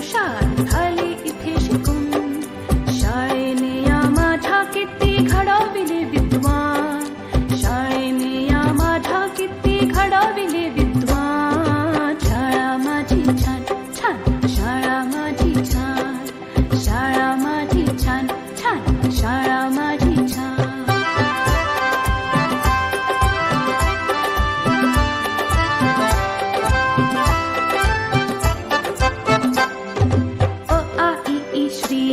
上啊！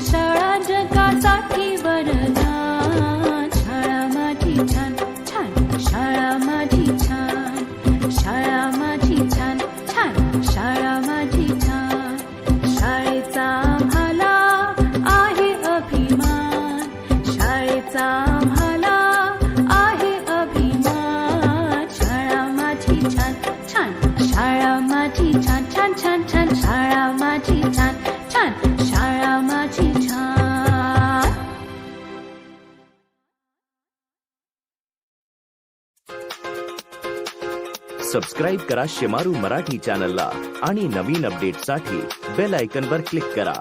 माझी शाळा जगासाठी वरदान शाळा माझी छान छान शाळा माझी छान. शाळा माझी छान छान शाळा माझी छान. शाळेचा आम्हाला आहे अभिमान. शाळेचा आम्हाला आहे अभिमान. शाळा माझी छान छान शाळा माझी छान छान छान छान शाळा सबस्क्राईब करा शेमारू मराठी चैनल नवीन अपडेटसाठी बेल आयकॉनवर क्लिक करा.